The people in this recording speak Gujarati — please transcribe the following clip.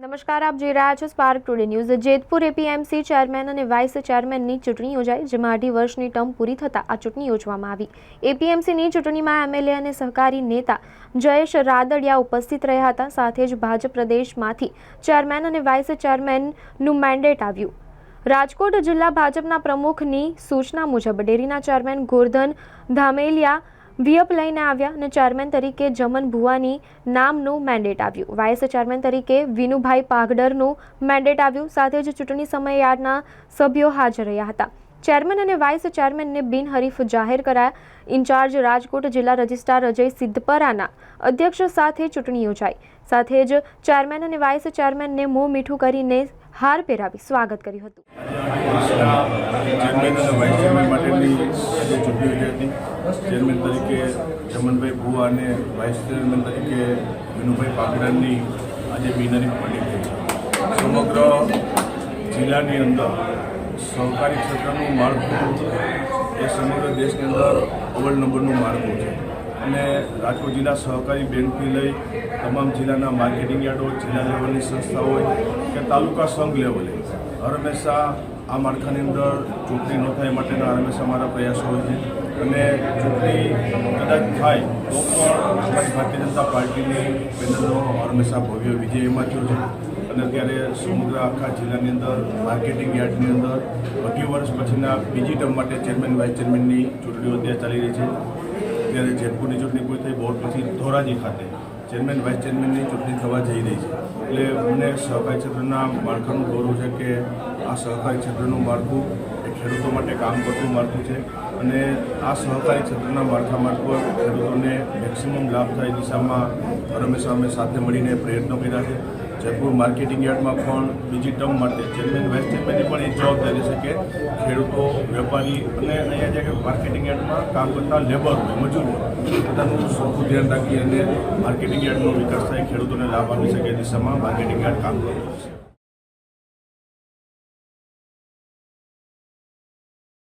નમસ્કાર, આપ જોઈ રહ્યા છો Spark Today News Jetpur APMC chairman અને વાઇસ ચેરમેનની ચૂંટણી યોજાઈ, જેમાં અઢી વર્ષની ટર્મ પૂરી થતાં આ ચૂંટણી યોજવામાં આવી. એપીએમસીની ચૂંટણીમાં એમએલએ અને સહકારી નેતા જયેશ રાદડિયા ઉપસ્થિત રહ્યા હતા, સાથે જ ભાજપ પ્રદેશમાંથી ચેરમેન અને વાઇસ ચેરમેનનું મેન્ડેટ આવ્યું. રાજકોટ જિલ્લા ભાજપના પ્રમુખની સૂચના મુજબ, ડેરીના ચેરમેન ગોરધન ધામેલિયા વિયપ લઈને આવ્યા અને ચેરમેન તરીકે જમન ભુવાની નામનું મેન્ડેટ આવ્યું. વાઇસ ચેરમેન તરીકે વિનુભાઈ પાગડરનું મેન્ડેટ આવ્યું. સાથે જ ચૂંટણી સમય યાર્ડના સભ્યો હાજર રહ્યા હતા. ચેરમેન અને વાઇસ ચેરમેનને બિનહરીફ જાહેર કરાયા. ઇન્ચાર્જ રાજકોટ જિલ્લા રજિસ્ટ્રાર અજય સિદ્ધપરાના અધ્યક્ષ સાથે ચૂંટણી યોજાઈ. સાથે જ ચેરમેન અને વાઇસ ચેરમેનને મોં મીઠું કરીને હાર પહેરાવી સ્વાગત કર્યું હતું. ચેરમેન ચેરમેન તરીકે ચમનભાઈ ભુવા અને વાઇસ ચેરમેન તરીકે વિનુભાઈ પાકડાની આજે બિનરી પડી થઈ સમગ્ર જિલ્લાની અંદર સહકારી ક્ષેત્રનું માળખું એ સમગ્ર દેશની અંદર અવ્વલ નંબરનું માળખું છે. અને રાજકોટ જિલ્લા સહકારી બેંકથી લઈ તમામ જિલ્લાના માર્કેટિંગ યાર્ડો, જિલ્લા લેવલની સંસ્થા હોય કે તાલુકા સંઘ લેવલે હંમેશા આ માળખાની અંદર ચૂંટણી ન થાય માટેના હંમેશા અમારા પ્રયાસો હોય છે. અને ચૂંટણી કદાચ થાય તો પણ અમારી ભારતીય જનતા પાર્ટીની પેનલનો હંમેશા ભવ્ય વિજય એમાં થયો છે. અને અત્યારે સમગ્ર આખા જિલ્લાની અંદર માર્કેટિંગ યાર્ડની અંદર અઢી વર્ષ પછીના બીજી ટર્મ માટે ચેરમેન, વાઇસ ચેરમેનની ચૂંટણીઓ ત્યાં ચાલી રહી છે. ત્યારે જેતપુરની ચૂંટણી પૂરી થઈ, બોર્ડ પછી ધોરાજી ખાતે ચેરમેન, વાઇસ ચેરમેનની ચૂંટણી થવા જઈ રહી છે. એટલે મને સહકારી ક્ષેત્રના માળખાનું ગૌરવ છે કે આ સહકારી ક્ષેત્રનું માળખું એ ખેડૂતો માટે કામ કરતું માળખું છે. અને આ સહકારી ક્ષેત્રના માળખામાં પર ખેડૂતોને મેક્સિમમ લાભ થાય દિશામાં હંમેશા અમે સાથે મળીને પ્રયત્નો કર્યા છે. જયપુર માર્કેટિંગ યાર્ડમાં પણ બીજી ટર્મ માટે ચેરમેન વાઇસ ચેરમેનની પણ એ જવાબદારી છે કે ખેડૂતો, વેપારી અને અહીંયા જે માર્કેટિંગ યાર્ડમાં કામ કરતા લેબર મજૂર બધાનું સરખું ધ્યાન રાખી અને માર્કેટિંગ યાર્ડનો વિકાસ થાય, ખેડૂતોને લાભ આપી શકે દિશામાં માર્કેટિંગ યાર્ડ કામ કરવું છે.